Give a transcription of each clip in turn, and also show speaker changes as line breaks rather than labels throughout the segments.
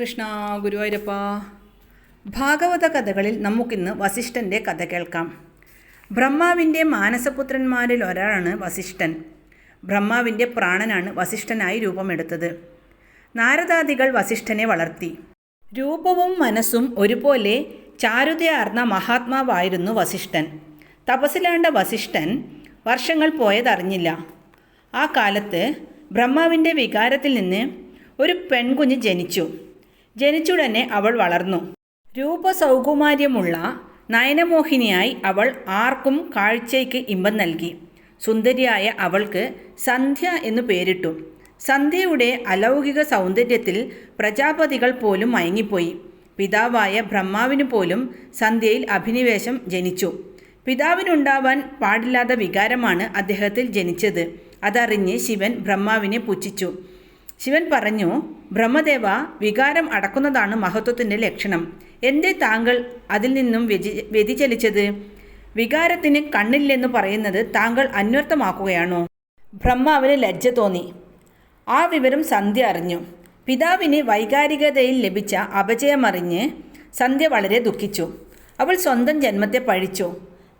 കൃഷ്ണ ഗുരുവായൂരപ്പ. ഭാഗവത കഥകളിൽ നമുക്കിന്ന് വസിഷ്ഠന്റെ കഥ കേൾക്കാം. ബ്രഹ്മാവിന്റെ മാനസപുത്രന്മാരിൽ ഒരാളാണ് വസിഷ്ഠൻ. ബ്രഹ്മാവിന്റെ പ്രാണനാണ് വസിഷ്ഠനായി രൂപമെടുത്തത്. നാരദാദികൾ വസിഷ്ഠനെ വളർത്തി. രൂപവും മനസ്സും ഒരുപോലെ ചാരുതയാർന്ന മഹാത്മാവായിരുന്നു വസിഷ്ഠൻ. തപസ്സിലാണ്ട വസിഷ്ഠൻ വർഷങ്ങൾ പോയതറിഞ്ഞില്ല. ആ കാലത്ത് ബ്രഹ്മാവിന്റെ വികാരത്തിൽ നിന്ന് ഒരു പെൺകുഞ്ഞ് ജനിച്ചു. ജനിച്ചുടനെ അവൾ വളർന്നു. രൂപസൗകുമാര്യമുള്ള നയനമോഹിനിയായി അവൾ ആർക്കും കാഴ്ചയ്ക്ക് ഇമ്പം നൽകി. സുന്ദരിയായ അവൾക്ക് സന്ധ്യ എന്നു പേരിട്ടു. സന്ധ്യയുടെ അലൗകിക സൗന്ദര്യത്തിൽ പ്രജാപതികൾ പോലും മയങ്ങിപ്പോയി. പിതാവായ ബ്രഹ്മാവിനു പോലും സന്ധ്യയിൽ അഭിനിവേശം ജനിച്ചു. പിതാവിനുണ്ടാവാൻ പാടില്ലാത്ത വികാരമാണ് അദ്ദേഹത്തിൽ ജനിച്ചത്. അതറിഞ്ഞ് ശിവൻ ബ്രഹ്മാവിനെ പുച്ഛിച്ചു. ശിവൻ പറഞ്ഞു ബ്രഹ്മദേവ വികാരം അടക്കുന്നതാണ് മഹത്വത്തിന്റെ ലക്ഷണം. എന്തേ താങ്കൾ അതിൽ നിന്നും വ്യതി വ്യതിചലിച്ചത്? വികാരത്തിന് കണ്ണില്ലെന്ന് പറയുന്നത് താങ്കൾ അന്വർത്ഥമാക്കുകയാണോ? ബ്രഹ്മാവിന് ലജ്ജ തോന്നി. ആ വിവരം സന്ധ്യ അറിഞ്ഞു. പിതാവിന് വൈകാരികതയിൽ ലഭിച്ച അപജയമറിഞ്ഞ് സന്ധ്യ വളരെ ദുഃഖിച്ചു. അവൾ സ്വന്തം ജന്മത്തെ പഴിച്ചു.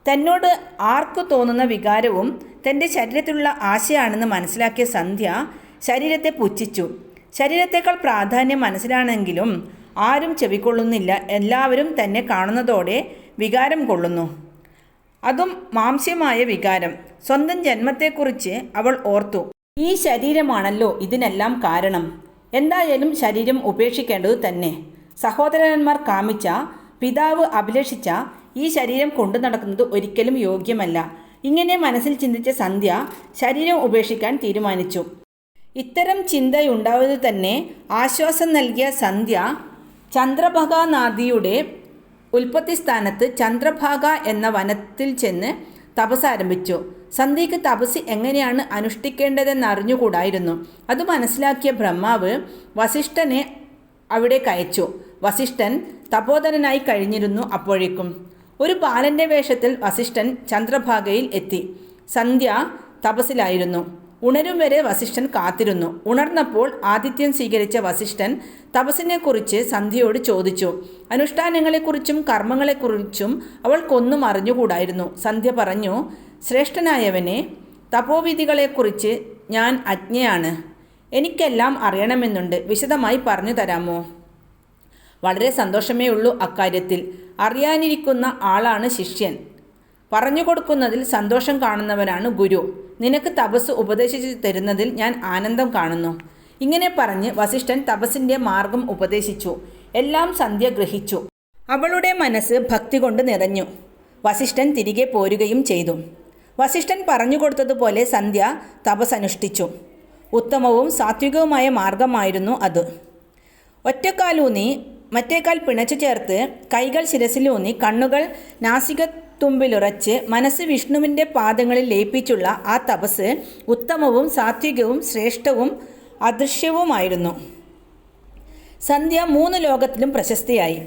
തന്നോട് ആർക്കു തോന്നുന്ന വികാരവും തന്റെ ശരീരത്തിലുള്ള ആശയാണെന്ന് മനസ്സിലാക്കിയ സന്ധ്യ ശരീരത്തെ പുച്ഛിച്ചു. ശരീരത്തേക്കാൾ പ്രാധാന്യം മനസ്സിലാണെങ്കിലും ആരും ചെവിക്കൊള്ളുന്നില്ല. എല്ലാവരും തന്നെ കാണുന്നതോടെ വികാരം കൊള്ളുന്നു. അതും മാംസ്യമായ വികാരം. സ്വന്തം ജന്മത്തെക്കുറിച്ച് അവൾ ഓർത്തു. ഈ ശരീരമാണല്ലോ ഇതിനെല്ലാം കാരണം. എന്തായാലും ശരീരം ഉപേക്ഷിക്കേണ്ടത് തന്നെ. സഹോദരന്മാർ കാമിച്ച പിതാവ് അഭിലഷിച്ച ഈ ശരീരം കൊണ്ടു നടക്കുന്നത് ഒരിക്കലും യോഗ്യമല്ല. ഇങ്ങനെ മനസ്സിൽ ചിന്തിച്ച സന്ധ്യ ശരീരം ഉപേക്ഷിക്കാൻ തീരുമാനിച്ചു. ഇത്തരം ചിന്തയുണ്ടാവത് തന്നെ ആശ്വാസം നൽകിയ സന്ധ്യ ചന്ദ്രഭഗാനാദിയുടെ ഉൽപ്പത്തി സ്ഥാനത്ത് ചന്ദ്രഭാഗ എന്ന വനത്തിൽ ചെന്ന് തപസ് ആരംഭിച്ചു സന്ധ്യയ്ക്ക് തപസ് എങ്ങനെയാണ് അനുഷ്ഠിക്കേണ്ടതെന്ന് അറിഞ്ഞുകൂടായിരുന്നു അത് മനസ്സിലാക്കിയ ബ്രഹ്മാവ് വസിഷ്ഠനെ അവിടെ കയച്ചു. വസിഷ്ഠൻ തപോധനനായി കഴിഞ്ഞിരുന്നു അപ്പോഴേക്കും. ഒരു ബാലന്റെ വേഷത്തിൽ വസിഷ്ഠൻ ചന്ദ്രഭാഗയിൽ എത്തി. സന്ധ്യ തപസ്സിലായിരുന്നു. ഉണരും വരെ വസിഷ്ഠൻ കാത്തിരുന്നു. ഉണർന്നപ്പോൾ ആതിഥ്യം സ്വീകരിച്ച വസിഷ്ഠൻ തപസ്സിനെക്കുറിച്ച് സന്ധ്യയോട് ചോദിച്ചു. അനുഷ്ഠാനങ്ങളെക്കുറിച്ചും കർമ്മങ്ങളെക്കുറിച്ചും അവൾക്കൊന്നും അറിഞ്ഞുകൂടായിരുന്നു. സന്ധ്യ പറഞ്ഞു ശ്രേഷ്ഠനായവനെ തപോവിധികളെക്കുറിച്ച് ഞാൻ അജ്ഞയാണ്. എനിക്കെല്ലാം അറിയണമെന്നുണ്ട്. വിശദമായി പറഞ്ഞു തരാമോ വളരെ സന്തോഷമേ ഉള്ളൂ അക്കാര്യത്തിൽ. അറിയാനിരിക്കുന്ന ആളാണ് ശിഷ്യൻ. പറഞ്ഞു കൊടുക്കുന്നതിൽ സന്തോഷം കാണുന്നവനാണ് ഗുരു. നിനക്ക് തപസ് ഉപദേശിച്ചു തരുന്നതിൽ ഞാൻ ആനന്ദം കാണുന്നു. ഇങ്ങനെ പറഞ്ഞ് വസിഷ്ഠൻ തപസ്സിന്റെ മാർഗം ഉപദേശിച്ചു. എല്ലാം സന്ധ്യ ഗ്രഹിച്ചു. അവളുടെ മനസ്സ് ഭക്തി കൊണ്ട് നിറഞ്ഞു. വസിഷ്ഠൻ തിരികെ പോരുകയും ചെയ്തു. വസിഷ്ഠൻ പറഞ്ഞു കൊടുത്തതുപോലെ സന്ധ്യ തപസ് അനുഷ്ഠിച്ചു ഉത്തമവും സാത്വികവുമായ മാർഗമായിരുന്നു അത്. ഒറ്റക്കാലൂന്നി മറ്റേക്കാൽ പിണച്ചു ചേർത്ത് കൈകൾ ശിരസിലൂന്നി കണ്ണുകൾ നാസികത്തുമ്പിലുറച്ച് മനസ്സ് വിഷ്ണുവിന്റെ പാദങ്ങളിൽ ലയിപ്പിച്ചുള്ള ആ തപസ് ഉത്തമവും സാത്വികവും ശ്രേഷ്ഠവും അദൃശ്യവുമായിരുന്നു. സന്ധ്യ മൂന്ന് ലോകത്തിലും പ്രശസ്തിയായി.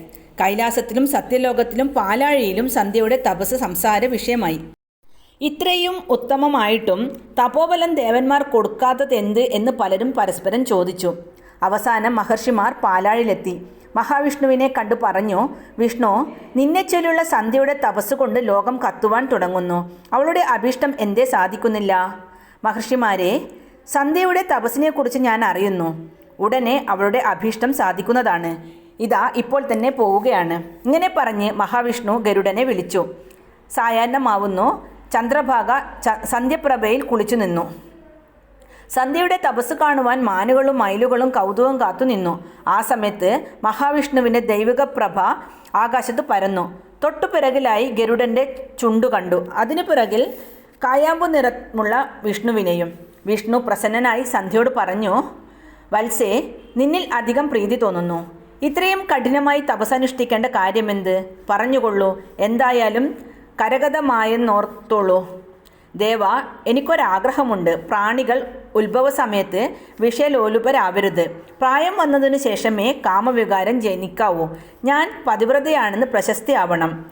കൈലാസത്തിലും സത്യലോകത്തിലും പാലാഴിയിലും സന്ധ്യയുടെ തപസ് സംസാര വിഷയമായി. ഇത്രയും ഉത്തമമായിട്ടും തപോബലം ദേവന്മാർ കൊടുക്കാത്തതെന്ത് എന്ന് പലരും പരസ്പരം ചോദിച്ചു. അവസാനം മഹർഷിമാർ പാലാഴിലെത്തി മഹാവിഷ്ണുവിനെ കണ്ടു പറഞ്ഞു വിഷ്ണു നിന്നെ ചൊല്ലുള്ള സന്ധ്യയുടെ തപസ് കൊണ്ട് ലോകം കത്തുവാൻ തുടങ്ങുന്നു. അവളുടെ അഭീഷ്ടം എന്തേ സാധിക്കുന്നില്ല? മഹർഷിമാരെ സന്ധ്യയുടെ തപസ്സിനെക്കുറിച്ച് ഞാൻ അറിയുന്നു. ഉടനെ അവളുടെ അഭീഷ്ടം സാധിക്കുന്നതാണ്. ഇതാ ഇപ്പോൾ തന്നെ പോവുകയാണ്. ഇങ്ങനെ പറഞ്ഞ് മഹാവിഷ്ണു ഗരുഡനെ വിളിച്ചു. സായാഹ്നമാവുന്നു. ചന്ദ്രഭാഗ സന്ധ്യപ്രഭയിൽ കുളിച്ചു നിന്നു സന്ധ്യയുടെ തപസ് കാണുവാൻ മാനുകളും മയിലുകളും കൗതുകം കാത്തു നിന്നു. ആ സമയത്ത് മഹാവിഷ്ണുവിന്റെ ദൈവിക പ്രഭ ആകാശത്ത് പരന്നു. തൊട്ടു പിറകിലായി ഗരുഡന്റെ ചുണ്ടു കണ്ടു. അതിനു പിറകിൽ കായാമ്പു നിറമുള്ള വിഷ്ണുവിനെയും. വിഷ്ണു പ്രസന്നനായി സന്ധ്യയോട് പറഞ്ഞു വത്സേ നിന്നിൽ അധികം പ്രീതി തോന്നുന്നു. ഇത്രയും കഠിനമായി തപസ്സനുഷ്ഠിക്കേണ്ട കാര്യമെന്ത്? പറഞ്ഞുകൊള്ളൂ. എന്തായാലും കരഗതമായെന്നോർത്തോളൂ. ദേവ എനിക്കൊരാഗ്രഹമുണ്ട്. പ്രാണികൾ ഉത്ഭവ സമയത്ത് വിഷയലോലുപരാവരുത് പ്രായം വന്നതിനു ശേഷമേ കാമവികാരം ജനിക്കാവൂ. ഞാൻ പതിവ്രതയാണെന്ന് പ്രശസ്തി ആവണം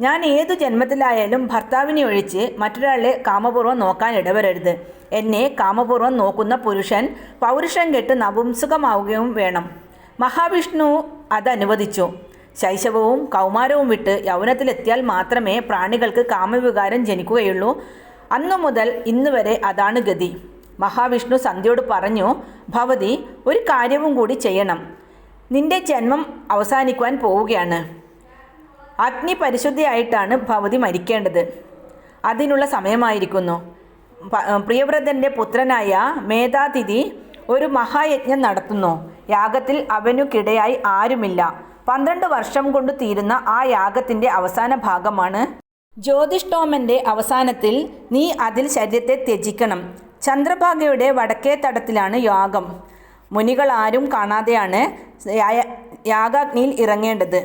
ഞാൻ ഏതു ജന്മത്തിലായാലും ഭർത്താവിനെ ഒഴിച്ച് മറ്റൊരാളെ കാമപൂർവം നോക്കാൻ ഇടവരരുത്. എന്നെ കാമപൂർവം നോക്കുന്ന പുരുഷൻ പൗരുഷം കെട്ട് നപുംസുഖമാവുകയും വേണം. മഹാവിഷ്ണു അതനുവദിച്ചു. ശൈശവവും കൗമാരവും വിട്ട് യൗവനത്തിലെത്തിയാൽ മാത്രമേ പ്രാണികൾക്ക് കാമവികാരം ജനിക്കുകയുള്ളൂ. അന്നു മുതൽ ഇന്ന് വരെ അതാണ് ഗതി. മഹാവിഷ്ണു സന്ധ്യയോട് പറഞ്ഞു ഭവതി ഒരു കാര്യവും കൂടി ചെയ്യണം. നിന്റെ ജന്മം അവസാനിക്കുവാൻ പോവുകയാണ്. അഗ്നി പരിശുദ്ധിയായിട്ടാണ് ഭവതി മരിക്കേണ്ടത്. അതിനുള്ള സമയമായിരിക്കുന്നു. പ്രിയവ്രതന്റെ പുത്രനായ മേധാതിഥി ഒരു മഹായജ്ഞം നടത്തുന്നു. യാഗത്തിൽ അവനുക്കിടയായി ആരുമില്ല. പന്ത്രണ്ട് വർഷം കൊണ്ട് തീരുന്ന ആ യാഗത്തിന്റെ അവസാന ഭാഗമാണ് ജ്യോതിഷ്ഠോമന്റെ അവസാനത്തിൽ നീ അതിൽ ശരീരത്തെ ത്യജിക്കണം. ചന്ദ്രഭാഗയുടെ വടക്കേ തടത്തിലാണ് യാഗം. മുനികൾ ആരും കാണാതെയാണ് യാഗാഗ്നിയിൽ ഇറങ്ങേണ്ടത്.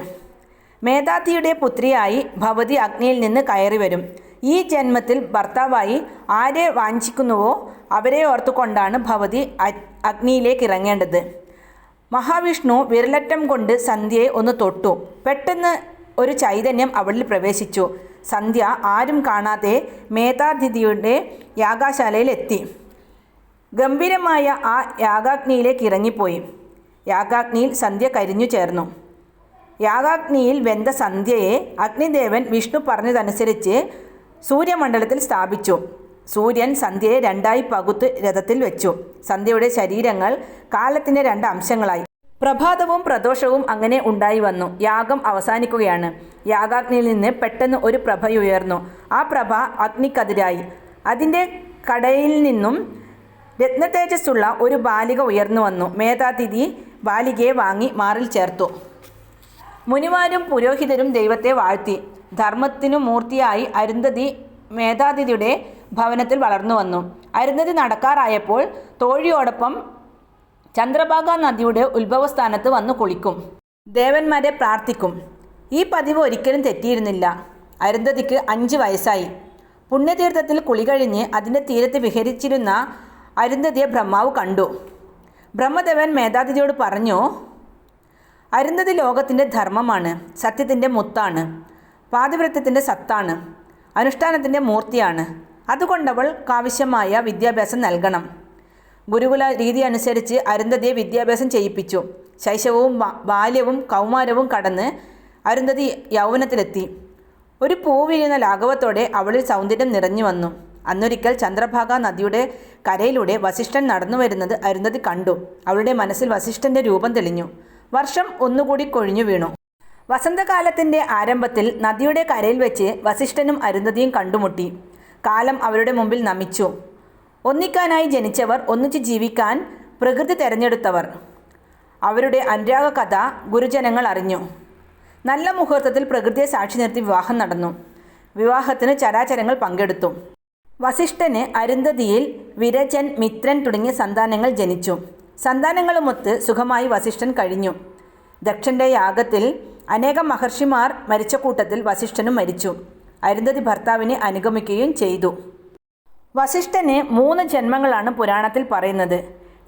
മേധാതിയുടെ പുത്രിയായി ഭവതി അഗ്നിയിൽ നിന്ന് കയറി വരും. ഈ ജന്മത്തിൽ ഭർത്താവായി ആരെ വാഞ്ചിക്കുന്നുവോ അവരെ ഓർത്തുകൊണ്ടാണ് ഭവതി അഗ്നിയിലേക്ക് ഇറങ്ങേണ്ടത്. മഹാവിഷ്ണു വിരലറ്റം കൊണ്ട് സന്ധ്യയെ ഒന്ന് തൊട്ടു. പെട്ടെന്ന് ഒരു ചൈതന്യം അവളിൽ പ്രവേശിച്ചു. സന്ധ്യ ആരും കാണാതെ മേധാതിഥിയുടെ യാഗാശാലയിൽ എത്തി ഗംഭീരമായ ആ യാഗാഗ്നിയിലേക്ക് ഇറങ്ങിപ്പോയി. യാഗാഗ്നിയിൽ സന്ധ്യ കരിഞ്ഞു ചേർന്നു. യാഗാഗ്നിയിൽ വെന്ത സന്ധ്യയെ അഗ്നിദേവൻ വിഷ്ണു പറഞ്ഞതനുസരിച്ച് സൂര്യമണ്ഡലത്തിൽ സ്ഥാപിച്ചു. സൂര്യൻ സന്ധ്യയെ രണ്ടായി പകുത്ത് രഥത്തിൽ വെച്ചു. സന്ധ്യയുടെ ശരീരങ്ങൾ കാലത്തിന്റെ രണ്ട് അംശങ്ങളായി. പ്രഭാതവും പ്രദോഷവും അങ്ങനെ ഉണ്ടായി വന്നു. യാഗം അവസാനിക്കുകയാണ്. യാഗാഗ്നിയിൽ നിന്ന് പെട്ടെന്ന് ഒരു പ്രഭയുയർന്നു ആ പ്രഭ അഗ്നിക്കതിരായി. അതിന്റെ കടയിൽ നിന്നും രത്നതേജസ്സുള്ള ഒരു ബാലിക ഉയർന്നു വന്നു. മേധാതിഥി ബാലികയെ വാങ്ങി മാറിൽ ചേർത്തു. മുനിമാരും പുരോഹിതരും ദൈവത്തെ വാഴ്ത്തി. ധർമ്മത്തിനു മൂർത്തിയായി അരുന്ധതി മേധാതിഥിയുടെ ഭവനത്തിൽ വളർന്നു വന്നു. അരുന്ധതി നടക്കാറായപ്പോൾ തോഴിയോടൊപ്പം ചന്ദ്രഭാഗ നദിയുടെ ഉത്ഭവസ്ഥാനത്ത് വന്നു കുളിക്കും. ദേവന്മാരെ പ്രാർത്ഥിക്കും. ഈ പതിവ് ഒരിക്കലും തെറ്റിയിരുന്നില്ല. അരുന്ധതിക്ക് അഞ്ച് വയസ്സായി. പുണ്യതീർത്ഥത്തിൽ കുളി കഴിഞ്ഞ് അതിന്റെ തീരത്ത് വിഹരിച്ചിരുന്ന അരുന്ധതിയെ ബ്രഹ്മാവ് കണ്ടു. ബ്രഹ്മദേവൻ മേധാതിഥിയോട് പറഞ്ഞു അരുന്ധതി ലോകത്തിന്റെ ധർമ്മമാണ് സത്യത്തിന്റെ മുത്താണ് പാതിവൃത്തത്തിന്റെ സത്താണ് അനുഷ്ഠാനത്തിന്റെ മൂർത്തിയാണ്. അതുകൊണ്ടവൾക്കാവശ്യമായ വിദ്യാഭ്യാസം നൽകണം. ഗുരുകുല രീതി അനുസരിച്ച് അരുന്ധതിയെ വിദ്യാഭ്യാസം ചെയ്യിപ്പിച്ചു. ശൈശവവും ബാല്യവും കൗമാരവും കടന്ന് അരുന്ധതി യൗവനത്തിലെത്തി. ഒരു പൂ വീഴുന്ന ലാഘവത്തോടെ അവളിൽ സൗന്ദര്യം നിറഞ്ഞു വന്നു. അന്നൊരിക്കൽ ചന്ദ്രഭാഗ നദിയുടെ കരയിലൂടെ വസിഷ്ഠൻ നടന്നു വരുന്നത് അരുന്ധതി കണ്ടു. അവളുടെ മനസ്സിൽ വസിഷ്ഠന്റെ രൂപം തെളിഞ്ഞു. വർഷം ഒന്നുകൂടി കൊഴിഞ്ഞു വീണു. വസന്തകാലത്തിന്റെ ആരംഭത്തിൽ നദിയുടെ കരയിൽ വെച്ച് വസിഷ്ഠനും അരുന്ധതിയും കണ്ടുമുട്ടി. കാലം അവരുടെ മുമ്പിൽ നമിച്ചു. ഒന്നിക്കാനായി ജനിച്ചവർ ഒന്നിച്ച് ജീവിക്കാൻ പ്രകൃതി തെരഞ്ഞെടുത്തവർ. അവരുടെ അനുരാഗ കഥ ഗുരുജനങ്ങൾ അറിഞ്ഞു. നല്ല മുഹൂർത്തത്തിൽ പ്രകൃതിയെ സാക്ഷി നിർത്തി വിവാഹം നടന്നു. വിവാഹത്തിന് ചരാചരങ്ങൾ പങ്കെടുത്തു. വസിഷ്ഠന് അരുന്ധതിയിൽ വിരജൻ മിത്രൻ തുടങ്ങിയ സന്താനങ്ങൾ ജനിച്ചു. സന്താനങ്ങളുമൊത്ത് സുഖമായി വസിഷ്ഠൻ കഴിഞ്ഞു. ദക്ഷന്റെ യാഗത്തിൽ അനേകം മഹർഷിമാർ മരിച്ച കൂട്ടത്തിൽ വസിഷ്ഠനും മരിച്ചു. അരുന്ധതി ഭർത്താവിനെ അനുഗമിക്കുകയും ചെയ്തു. വസിഷ്ഠന് മൂന്ന് ജന്മങ്ങളാണ് പുരാണത്തിൽ പറയുന്നത്.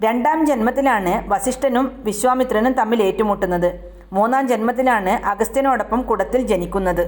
രണ്ടാം ജന്മത്തിലാണ് വസിഷ്ഠനും വിശ്വാമിത്രനും തമ്മിൽ ഏറ്റുമുട്ടുന്നത്. മൂന്നാം ജന്മത്തിലാണ് അഗസ്ത്യനോടൊപ്പം കുടത്തിൽ ജനിക്കുന്നത്.